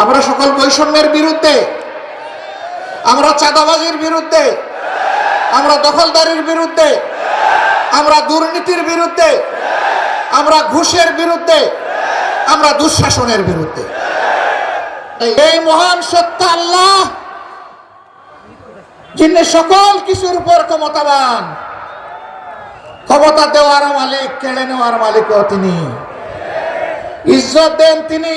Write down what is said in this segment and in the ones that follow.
আমরা সকল বৈষম্যের বিরুদ্ধে, আমরা চাঁদাবাজির বিরুদ্ধে, আমরা দখলদারির বিরুদ্ধে, আমরা দুর্নীতির বিরুদ্ধে, আমরা ঘুষের বিরুদ্ধে, আমরা দুঃশাসনের বিরুদ্ধে। এই মহান সত্য আল্লাহ, যিনি সকল কিছুর উপর ক্ষমতাবান, ক্ষমতা দেওয়ার মালিক, কেড়ে নেওয়ার মালিকও তিনি। ইজ্জত দেন তিনি।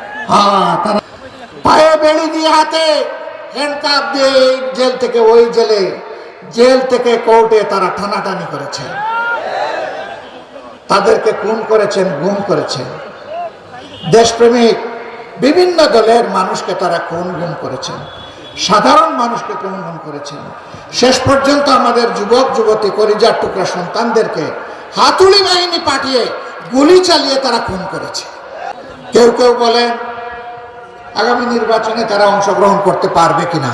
পায়ে বেড়ি দিয়ে হাতে হ্যান্ডকাপ দিয়ে জেল থেকে, ওই জেলে, জেল থেকে কোর্টে তারা টানাটানি করেছে। তাদেরকে খুন করেছেন, গুম করেছেন। দেশপ্রেমিক বিভিন্ন দলের মানুষকে তারা খুন গুম করেছেন। সাধারণ মানুষকে খুন গুম করেছেন। শেষ পর্যন্ত আমাদের যুবক, যুবতী করিজার টুকরা সন্তানদেরকে হাতুড়ি বাহিনী পাঠিয়ে গুলি চালিয়ে তারা খুন করেছে। কেউ কেউ বলেন আগামী নির্বাচনে তারা অংশগ্রহণ করতে পারবে কিনা?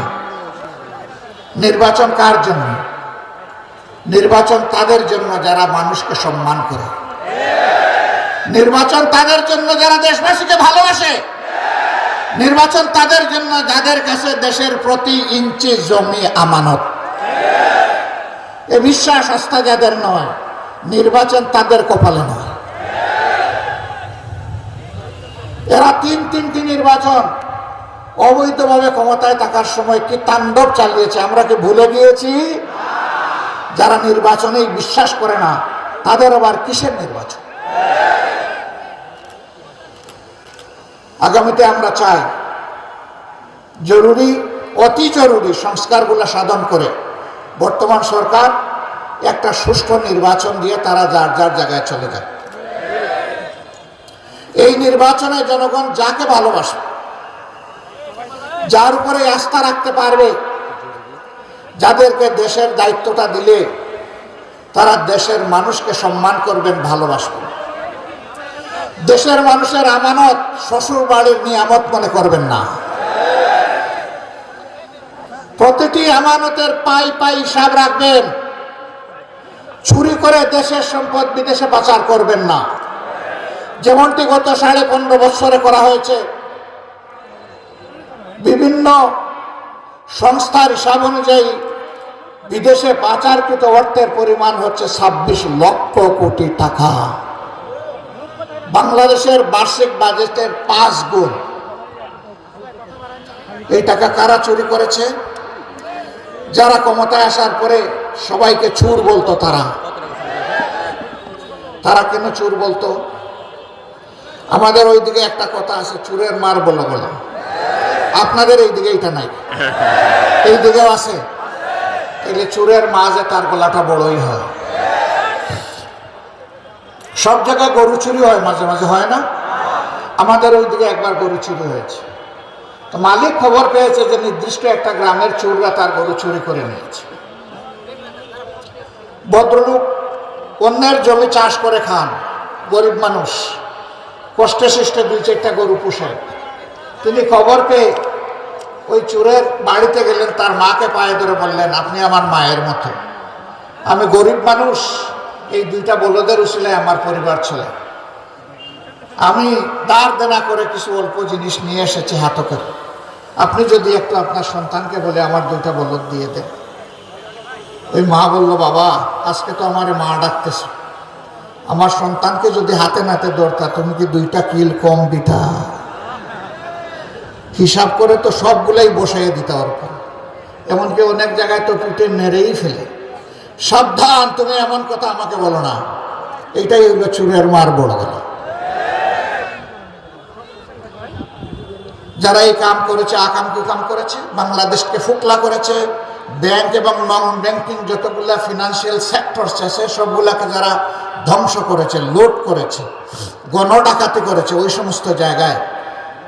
নির্বাচন কার জন্য? নির্বাচন তাদের জন্য যারা মানুষকে সম্মান করে। নির্বাচন তাদের জন্য যারা দেশবাসীকে ভালোবাসে। নির্বাচন তাদের জন্য যাদের কাছে দেশের প্রতি ইঞ্চি জমি আমানত। এ বিশ্বাস আস্থা যাদের নয়, নির্বাচন তাদের কপালে নয়। এরা তিন তিনটি নির্বাচন। অবৈধভাবে ক্ষমতায় থাকার সময় কি তাণ্ডব চালিয়েছে? আমরা কি ভুলে গিয়েছি? যারা নির্বাচনে বিশ্বাস করে না, তাদের আবার কিসের নির্বাচন? আগামীতে আমরা চাই জরুরি, অতি জরুরি সংস্কারগুলো সাধন করে বর্তমান সরকার একটা সুষ্ঠু নির্বাচন দিয়ে তারা যার যার জায়গায় চলে যায়। এই নির্বাচনে জনগণ যাকে ভালোবাসে যার উপরে আস্থা রাখতে পারবে, যাদেরকে দেশের দায়িত্বটা দিলে তারা দেশের মানুষকে সম্মান করবেন, ভালোবাসবেন। দেশের মানুষের আমানত শ্বশুর বাড়ির নিয়ামত মনে করবেন না। প্রতিটি আমানতের পাই পাই হিসাব রাখবেন। চুরি করে দেশের সম্পদ বিদেশে পাচার করবেন না। যেমনটি গত সাড়ে পনেরো বছরে করা হয়েছে, বিভিন্ন সংস্থার হিসাব অনুযায়ী বিদেশে পাচারকৃত অর্থের পরিমাণ হচ্ছে ছাব্বিশ লক্ষ কোটি টাকা। বাংলাদেশের বার্ষিক বাজেটের পাঁচ গুণ। এই টাকা কারা চুরি করেছে? যারা ক্ষমতায় আসার পরে সবাইকে চুর বলতো তারা। তারা কেন চুর বলতো? আমাদের ওইদিকে একটা কথা আছে, চুরের মার বলো বলো। আপনাদের এইদিকে এটা নাই। এই দিকেও আছে। তাহলে চুরের মাঝে তার গলাটা বড়ই হয়। সব জায়গায় গরু চুরি হয়, মাঝে মাঝে হয় না? আমাদের ওইদিকে একবার গরু চুরি হয়েছে। তো মালিক খবর পেয়েছে যে নির্দিষ্ট একটা গ্রামের চুররা তার গরু চুরি করে নিয়েছে। ভদ্রলোক অন্যের জমি চাষ করে খান, গরিব মানুষ। কষ্টে সৃষ্টে দুই চারটা গরু পোষেন। তিনি খবর পেয়ে ওই চোরের বাড়িতে গেলেন, তার মাকে পায়ে ধরে বললেন, আপনি আমার মায়ের মতো। আমি গরিব মানুষ, এই দুইটা বলদের উচিলে আমার পরিবার চলে। আমি দাঁড় দেনা করে কিছু অল্প জিনিস নিয়ে এসেছি হাত করে আপনি যদি একটু আপনার সন্তানকে বলে আমার দুইটা বলদ দিয়ে দেন। ওই মা বলল, বাবা, আজকে তো আমার মা ডাকতেছে। আমার সন্তানকে যদি হাতে নাতে দরতা তুমি কি দুইটা কিল কম দিতা? হিসাব করে তো সবগুলাই বসাইয়ে দিতে পারব এমনকি অনেক জায়গায় তো পিঠে মেরেই ফেলে। সাবধান, তুমি এমন কথা আমাকে বলো না। এইটাই হইল চুরের মার বড় গলা। যারা এই কাম করেছে আকাম কুকাম করেছে, বাংলাদেশকে ফুকলা করেছে ব্যাংক এবং নন ব্যাংকিং যতগুলা ফিনান্সিয়াল সেক্টর আছে, সবগুলাকে যারা ধ্বংস করেছে, লুট করেছে গণ ডাকাতি করেছে, ওই সমস্ত জায়গায়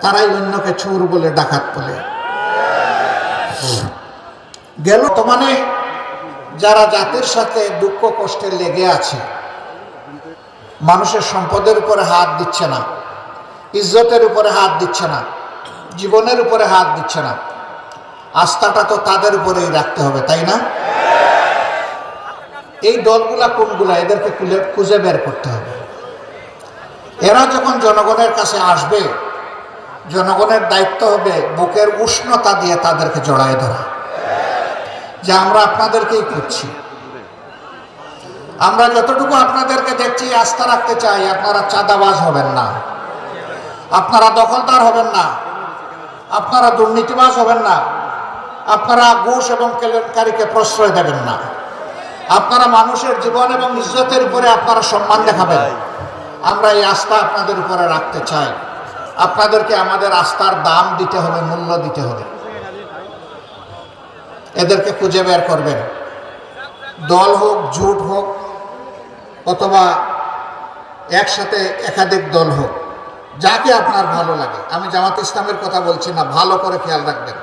তারাই অন্যকে চোর বলে ডাকাত বলে। গেল তো মানে যারা জাতির সাথে দুঃখ কষ্টে লেগে আছে, মানুষের সম্পদের উপরে হাত দিচ্ছে না, ইজ্জতের উপরে হাত দিচ্ছে না, জীবনের উপরে হাত দিচ্ছে না। আস্থাটা তো তাদের উপরেই রাখতে হবে, তাই না? এই দলগুলা কোনগুলা? এদেরকে খুঁজে বের করতে হবে। এরা যখন জনগণের কাছে আসবে, জনগণের দায়িত্ব হবে বুকের উষ্ণতা দিয়ে তাদেরকে জড়ায় ধরা। যে আমরা আপনাদেরকেই খুঁজছি। আমরা যতটুকু আপনাদেরকে দেখছি, আস্থা রাখতে চাই, আপনারা চাঁদাবাজ হবেন না। আপনারা দখলদার হবেন না। আপনারা দুর্নীতিবাজ হবেন না। আপনারা ঘুষ এবং কেলেঙ্কারিকে প্রশ্রয় দেবেন না। আপনারা মানুষের জীবন এবং ইজ্জতের উপরে আপনারা সম্মান দেখাবেন। আমরা এই আস্থা আপনাদের উপরে রাখতে চাই। আপনাদেরকে আমাদের আস্থার দাম দিতে হবে, মূল্য দিতে হবে। এদেরকে খুঁজে বের করবেন। দল হোক, জোট হোক, অথবা একসাথে একাধিক দল হোক, যাকে আপনার ভালো লাগে। আমি জামাত ইসলামের কথা বলছি না, ভালো করে খেয়াল রাখবেন।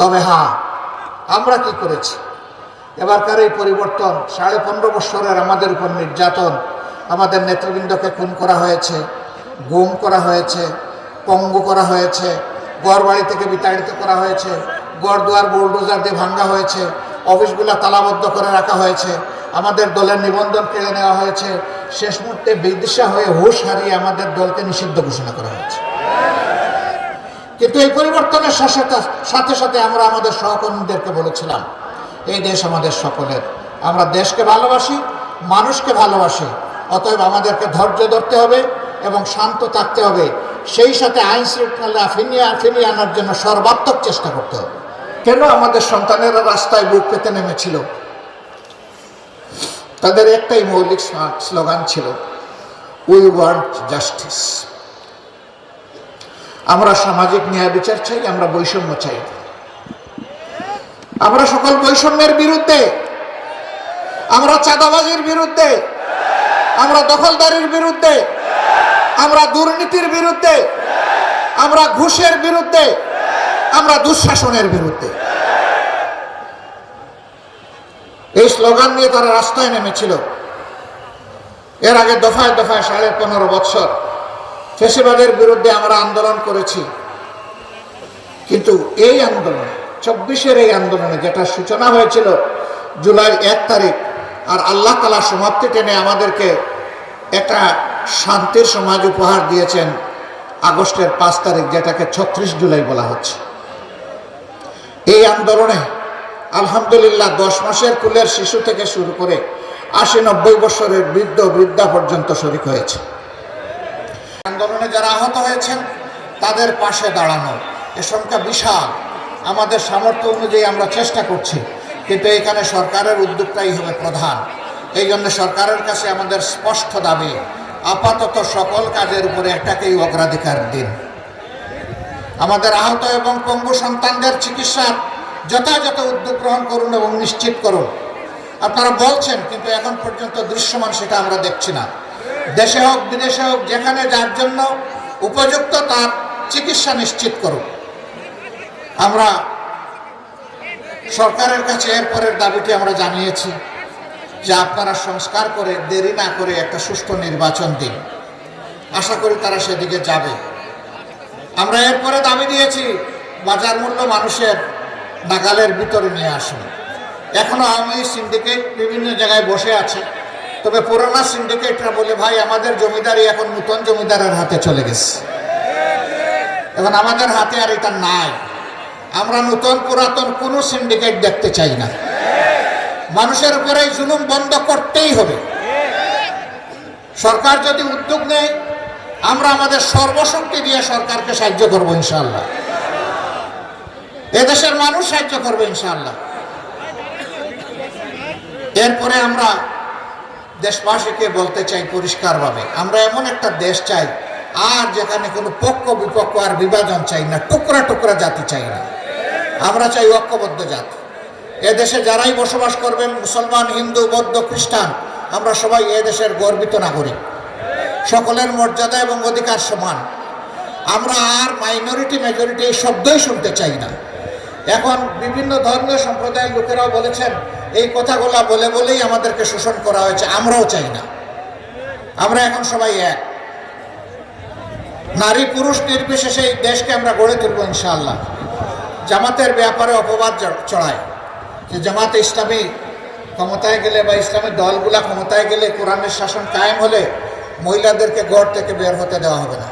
তবে হ্যাঁ আমরা কি করেছি? এবারকার এই পরিবর্তন, সাড়ে পনেরো বছরের আমাদের উপর নির্যাতন, আমাদের নেতৃবৃন্দকে খুন করা হয়েছে, গুম করা হয়েছে, পঙ্গু করা হয়েছে গড় বাড়ি থেকে বিতাড়িত করা হয়েছে গড় দুয়ার বোলডোজার দিয়ে ভাঙ্গা হয়েছে, অফিসগুলো তালাবদ্ধ করে রাখা হয়েছে, আমাদের দলের নিবন্ধন কেড়ে নেওয়া হয়েছে, শেষ মুহূর্তে বিদিশা হয়ে হুশ হারিয়ে আমাদের দলকে নিষিদ্ধ ঘোষণা করা হয়েছে। কিন্তু এই পরিবর্তনের সাথে সাথে আমরা আমাদের সহকর্মীদেরকে বলেছিলাম, এই দেশ আমাদের সকলের। আমরা দেশকে ভালোবাসি, মানুষকে ভালোবাসি, অতএব আমাদেরকে ধৈর্য ধরতে হবে এবং শান্ত থাকতে হবে। সেই সাথে আইন শৃঙ্খলা ফিরিয়ে ফিরিয়ে আনার জন্য সর্বাত্মক চেষ্টা করতে হবে। কেন আমাদের সন্তানেরা রাস্তায় বুক পেতে নেমেছিল? তাদের একটাই মৌলিক স্লোগান ছিল উই ওয়ান্ট জাস্টিস আমরা সামাজিক ন্যায় বিচার চাই, আমরা বৈষম্য চাই। আমরা সকল বৈষম্যের বিরুদ্ধে, আমরা চাঁদাবাজির বিরুদ্ধে, আমরা দখলদারির বিরুদ্ধে, আমরা দুর্নীতির বিরুদ্ধে, আমরা ঘুষের বিরুদ্ধে, আমরা দুঃশাসনের বিরুদ্ধে। এই স্লোগান নিয়ে তারা রাস্তায় নেমেছিল। এর আগে দফায় দফায় সাড়ে পনেরো বছর ফেসিবাদের বিরুদ্ধে আমরা আন্দোলন করেছি। কিন্তু এই আন্দোলন, চব্বিশের এই আন্দোলনে যেটা সূচনা হয়েছিল জুলাই এক তারিখ, আর আল্লাহ তালা সমাপ্তি টেনে আমাদেরকে একটা শান্তির সমাজ উপহার দিয়েছেন আগস্টের পাঁচ তারিখ, যেটাকে ছত্রিশ জুলাই বলা হচ্ছে। এই আন্দোলনে আলহামদুলিল্লাহ দশ মাসের কুলের শিশু থেকে শুরু করে আশি নব্বই বছরের বৃদ্ধ বৃদ্ধা পর্যন্ত শরিক হয়েছে। আন্দোলনে যারা আহত হয়েছেন, তাদের পাশে দাঁড়ানো। এ সংখ্যা বিশাল। আমাদের সামর্থ্য অনুযায়ী আমরা চেষ্টা করছি, কিন্তু এখানে সরকারের উদ্যোগটাই হবে প্রধান। এই জন্য সরকারের কাছে আমাদের স্পষ্ট দাবি, আপাতত সকল কাজের উপরে একটাকেই অগ্রাধিকার দিন। আমাদের আহত এবং পঙ্গু সন্তানদের চিকিৎসার যথাযথ উদ্যোগ গ্রহণ করুন এবং নিশ্চিত করুন। আপনারা বলছেন, কিন্তু এখন পর্যন্ত দৃশ্যমান সেটা আমরা দেখছি না। দেশে হোক, বিদেশে হোক, যেখানে যার জন্য উপযুক্ত তার চিকিৎসা নিশ্চিত করুক। আমরা সরকারের কাছে এরপরের দাবিটি আমরা জানিয়েছি যে আপনারা সংস্কার করে, দেরি না করে একটা সুষ্ঠু নির্বাচন দিন। আশা করি তারা সেদিকে যাবে। আমরা এরপরে দাবি দিয়েছি, বাজার মূল্য মানুষের নাগালের ভিতরে নিয়ে আসুন। এখনও আওয়ামী সিন্ডিকেট বিভিন্ন জায়গায় বসে আছে। তবে পুরোনো সিন্ডিকেটরা বলে, ভাই, আমাদের জমিদারি এখন নতুন জমিদারের হাতে চলে গেছে। এখন আমাদের হাতে আর এটা নাই। আমরা নতুন পুরাতন কোনো সিন্ডিকেট দেখতে চাই না। মানুষের উপরে জুলুম বন্ধ করতেই হবে। সরকার যদি উদ্যোগ নেয়, আমরা আমাদের সর্বশক্তি দিয়ে সরকারকে সাহায্য করব ইনশাল্লাহ এদেশের মানুষ সাহায্য করবে ইনশাল্লাহ এরপরে আমরা দেশবাসীকে বলতে চাই পরিষ্কারভাবে, আমরা এমন একটা দেশ চাই, আর যেখানে কোনো পক্ষ বিপক্ষ আর বিভাজন চাই না, টুকরা টুকরা জাতি চাই না। আমরা চাই ঐক্যবদ্ধ জাতি। এদেশে যারাই বসবাস করবেন, মুসলমান, হিন্দু, বৌদ্ধ, খ্রিস্টান, আমরা সবাই এদেশের গর্বিত নাগরিক। সকলের মর্যাদা এবং অধিকার সমান। আমরা আর মাইনরিটি মেজরিটি এই শব্দই শুনতে চাই না। এখন বিভিন্ন ধর্মীয় সম্প্রদায়ের লোকেরাও বলেছেন এই কথাগুলা বলে বলেই আমাদেরকে শোষণ করা হয়েছে। আমরাও চাই না। আমরা এখন সবাই এক। নারী পুরুষ নির্বিশেষে এই দেশকে আমরা গড়ে তুলব ইনশাআল্লাহ। জামাতের ব্যাপারে অপবাদ চড়ায় যে জামাতে ইসলামী ক্ষমতায় গেলে বা ইসলামী দলগুলা ক্ষমতায় গেলে কোরআনের শাসন কায়েম হলে মহিলাদেরকে গড় থেকে বের হতে দেওয়া হবে না।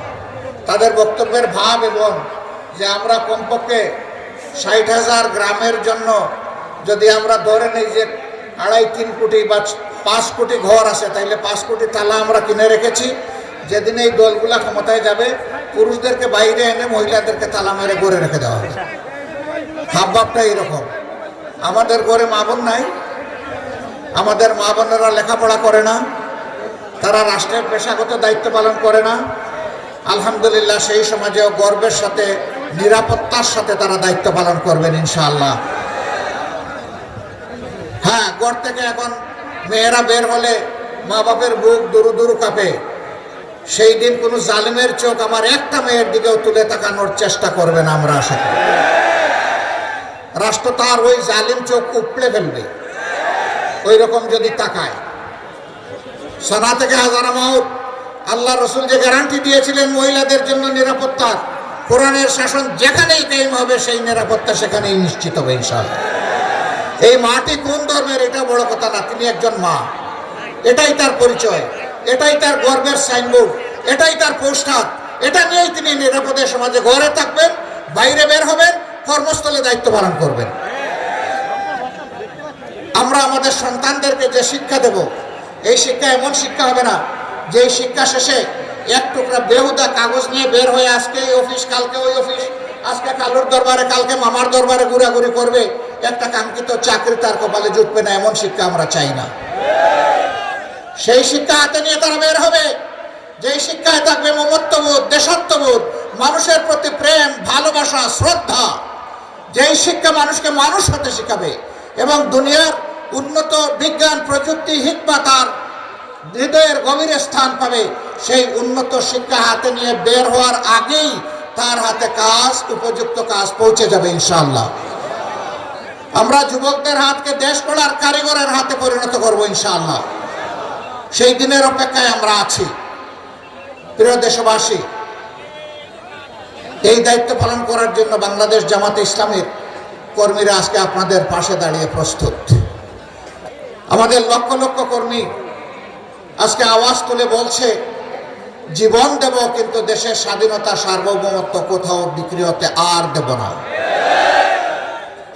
তাদের বক্তব্যের ভাব এবং যে আমরা কমপক্ষে ষাট হাজার গ্রামের জন্য যদি আমরা ধরে নেই যে আড়াই, তিন কোটি বা পাঁচ কোটি ঘর আছে, তাইলে পাঁচ কোটি তালা আমরা কিনে রেখেছি। যেদিন এই দলগুলা ক্ষমতায় যাবে, পুরুষদেরকে বাইরে এনে মহিলাদেরকে তালা মেরে গড়ে রেখে দেওয়া হবে। ভাবভাবটা এরকম। আমাদের ঘরে মা বোন নাই। আমাদের মা বোনেরা লেখাপড়া করে না। তারা রাষ্ট্রের পেশাগত দায়িত্ব পালন করে না। আলহামদুলিল্লাহ, সেই সমাজেও গর্বের সাথে, নিরাপত্তার সাথে তারা দায়িত্ব পালন করবেন, ইনশাআল্লাহ। হ্যাঁ ঘর থেকে এখন মেয়েরা বের হলে মা বাপের বুক দুরু দুরু কাঁপে। সেই দিন কোনো জালিমের চোখ আমার একটা মেয়ের দিকেও তুলে তাকানোর চেষ্টা করবেন আমরা আশা করি। রাষ্ট্র তার ওই জালিম চোখ উপড়ে ফেলবে। ওই রকম যদি তাকায়। সানা থেকে হাজারা মাউত আল্লাহ রসুল যে গ্যারান্টি দিয়েছিলেন মহিলাদের জন্য নিরাপত্তা, কোরআনের শাসন যেখানেই কায়েম হবে সেই নিরাপত্তা সেখানেই নিশ্চিত হবে ইনশাআল্লাহ। এই মাটি কোন ধর্মের? এটা বড় কথা না, তিনি একজন মা। এটাই তার পরিচয়। এটাই তার গর্বের সাইনবোর্ড। এটাই তার পোস্টার। এটা নিয়েই তিনি নিরাপদে সমাজে ঘরে থাকবেন, বাইরে বের হবেন, কর্মস্থলে দায়িত্ব পালন করবেন। আমরা আমাদের সন্তানদেরকে যে শিক্ষা দেব, এই শিক্ষা এমন শিক্ষা হবে না যে শিক্ষা শেষে এক টুকরা বেহুদা কাগজ নিয়ে বের হয়ে আজকে এই অফিস, কালকে ওই অফিস আজকে কালুর দরবারে, কালকে মামার দরবারে ঘোরাঘুরি করবে, একটা কাঙ্ক্ষিত চাকরি তার কপালে জুটবে না, এমন শিক্ষা আমরা চাই না। সেই শিক্ষা হাতে নিয়ে তারা বের হবে। যেই শিক্ষায় থাকবে মমত্ববোধ, দেশাত্মবোধ, মানুষের প্রতি প্রেম, ভালোবাসা, শ্রদ্ধা। যেই শিক্ষা মানুষকে মানুষ হতে শেখাবে এবং দুনিয়ার উন্নত বিজ্ঞান, প্রযুক্তি, হিকমা তার হৃদয়ের গভীরে স্থান পাবে, সেই উন্নত শিক্ষা হাতে নিয়ে বের হওয়ার আগেই তার হাতে কাজ, উপযুক্ত কাজ পৌঁছে যাবে ইনশাল্লাহ আমরা যুবকদের হাতকে দেশ গড়ার কারিগরের হাতে পরিণত করব ইনশাল্লাহ সেই দিনের অপেক্ষায় আমরা আছি। প্রিয় দেশবাসী, এই দায়িত্ব পালন করার জন্য বাংলাদেশ জামাতে ইসলামের কর্মীরা আজকে আপনাদের পাশে দাঁড়িয়ে প্রস্তুত। আমাদের লক্ষ লক্ষ কর্মী আজকে আওয়াজ তুলে বলছে জীবন দেব, কিন্তু দেশের স্বাধীনতা, সার্বভৌমত্ব কোথাও বিক্রি হতে আর দেব না।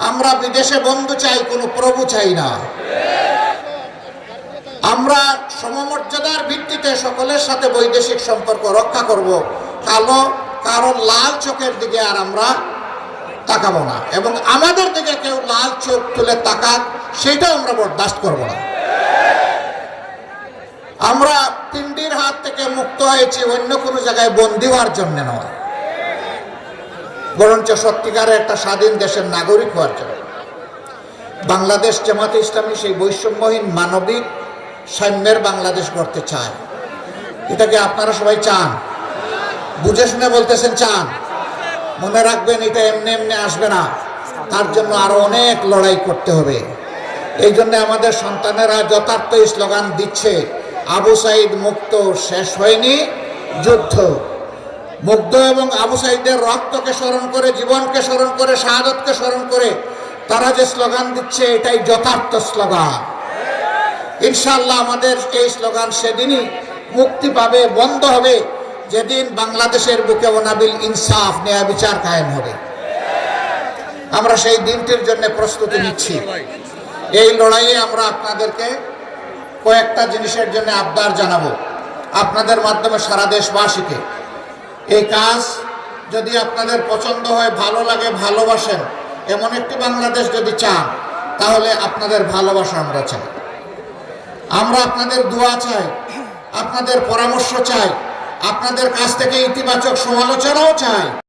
আমরা বিদেশে বন্ধু চাই, কোনো প্রভু চাই না। আমরা সমমর্যাদার ভিত্তিতে সকলের সাথে বৈদেশিক সম্পর্ক রক্ষা করব, কালো কারণ লাল চোখের দিকে আর আমরা তাকাবো না। এবং আমাদের দিকে কেউ লাল চোখ তুলে তাকাক, সেটাও আমরা বরদাস্ত করব না আমরা পিন্ডির হাত থেকে মুক্ত হয়েছি, অন্য কোনো জায়গায় বন্দী হওয়ার জন্য নয়। বরঞ্চ সত্যিকারের একটা স্বাধীন দেশের নাগরিক হওয়ার জন্য। বাংলাদেশ জামাতে ইসলামী সেই বৈষম্যহীন মানবিক সাম্যের বাংলাদেশ গড়তে চায়। এটাকে আপনারা সবাই চান? বুঝে শুনে বলতেছেন চান। মনে রাখবেন, এটা এমনি এমনি আসবে না। তার জন্য আরও অনেক লড়াই করতে হবে। এই জন্য আমাদের সন্তানেরা যথার্থ স্লোগান দিচ্ছে। আবু সাইদ মুক্ত শেষ হয়নি, যুদ্ধ। মুগ্ধ এবং আবু সাইদের রক্তকে স্মরণ করে, জীবনকে স্মরণ করে, শাহাদতকে স্মরণ করে, তারা যে স্লোগান দিচ্ছে, এটাই যথার্থ স্লোগান। ইনশাল্লাহ আমাদের এই স্লোগান সেদিনই মুক্তি পাবে, বন্ধ হবে, যেদিন বাংলাদেশের বুকে অনাবিল ইনসাফ নেয়া বিচার কায়েম হবে। আমরা সেই দিনটির জন্য প্রস্তুতি নিচ্ছি। এই লড়াইয়ে আমরা আপনাদেরকে কয়েকটা জিনিসের জন্য আবদার জানাব আপনাদের মাধ্যমে সারা দেশবাসীকে। এই কাজ যদি আপনাদের পছন্দ হয়, ভালো লাগে, ভালোবাসেন, এমন একটি বাংলাদেশ যদি চান, তাহলে আপনাদের ভালোবাসা আমরা চাই। আমরা আপনাদের দোয়া চাই, আপনাদের পরামর্শ চাই, আপনাদের কাছ থেকে ইতিবাচক সমালোচনাও চাই।